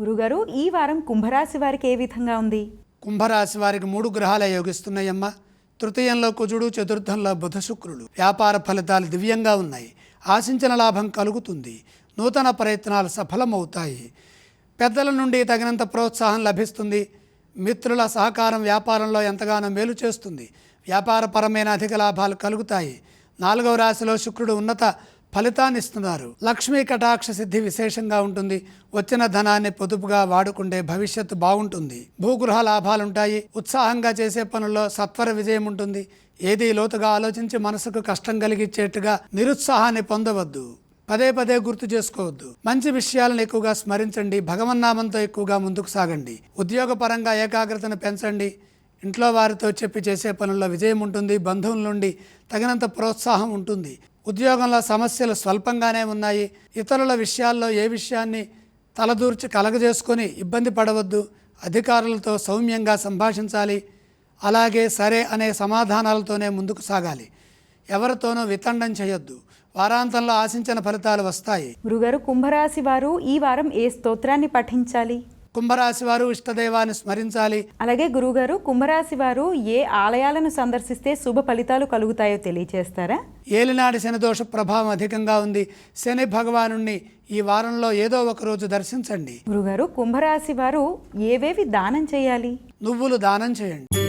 గురుగారు ఈ వారం కుంభరాశి వారికి ఏ విధంగా ఉంది? కుంభరాశి వారికి మూడు గ్రహాలు యోగిస్తున్నాయమ్మా. తృతీయంలో కుజుడు చతుర్థంలో బుధ శుక్రుడు. వ్యాపార ఫలితాలు దివ్యంగా ఉన్నాయి. ఆశించిన లాభం కలుగుతుంది. నూతన ప్రయత్నాలు సఫలమవుతాయి. పెద్దల నుండి తగినంత ప్రోత్సాహం లభిస్తుంది. మిత్రుల సహకారం వ్యాపారంలో ఎంతగానో మేలు చేస్తుంది. వ్యాపారపరమైన అధిక లాభాలు కలుగుతాయి. నాలుగవ రాశిలో శుక్రుడు ఉన్నత ఫలితాన్ని ఇస్తున్నారు. లక్ష్మీ కటాక్ష సిద్ధి విశేషంగా ఉంటుంది. వచ్చిన ధనాన్ని పొదుపుగా వాడుకుంటే భవిష్యత్తు బాగుంటుంది. భూగృహ లాభాలుంటాయి. ఉత్సాహంగా చేసే పనుల్లో సత్వర విజయం ఉంటుంది. ఏది లోతుగా ఆలోచించి మనసుకు కష్టం కలిగించేట్టుగా నిరుత్సాహాన్ని పొందవద్దు. పదే పదే గుర్తు చేసుకోవద్దు. మంచి విషయాలను ఎక్కువగా స్మరించండి. భగవన్నామంతో ఎక్కువగా ముందుకు సాగండి. ఉద్యోగపరంగా ఏకాగ్రతను పెంచండి. ఇంట్లో వారితో చెప్పి చేసే పనుల్లో విజయం ఉంటుంది. బంధువుల నుండి తగినంత ప్రోత్సాహం ఉంటుంది. ఉద్యోగంలో సమస్యలు స్వల్పంగానే ఉన్నాయి. ఇతరుల విషయాల్లో ఏ విషయాన్ని తలదూర్చి కలగజేసుకొని ఇబ్బంది పడవద్దు. అధికారులతో సౌమ్యంగా సంభాషించాలి. అలాగే సరే అనే సమాధానాలతోనే ముందుకు సాగాలి. ఎవరితోనూ వితండం చేయొద్దు. వారాంతంలో ఆశించిన ఫలితాలు వస్తాయి. గురుగారు కుంభరాశి వారు ఈ వారం ఏ స్తోత్రాన్ని పఠించాలి? కుంభరాశి వారు ఇష్టదైవాన్ని స్మరించాలి. అలాగే గురుగారు కుంభరాశి వారు ఏ ఆలయాలను సందర్శిస్తే శుభ ఫలితాలు కలుగుతాయో తెలియచేస్తారా? ఏలినాటి శని దోష ప్రభావం అధికంగా ఉంది. శని భగవాను ఈ వారంలో ఏదో ఒక రోజు దర్శించండి. గురుగారు కుంభరాశి వారు ఏవేవి దానం చేయాలి? నువ్వులు దానం చేయండి.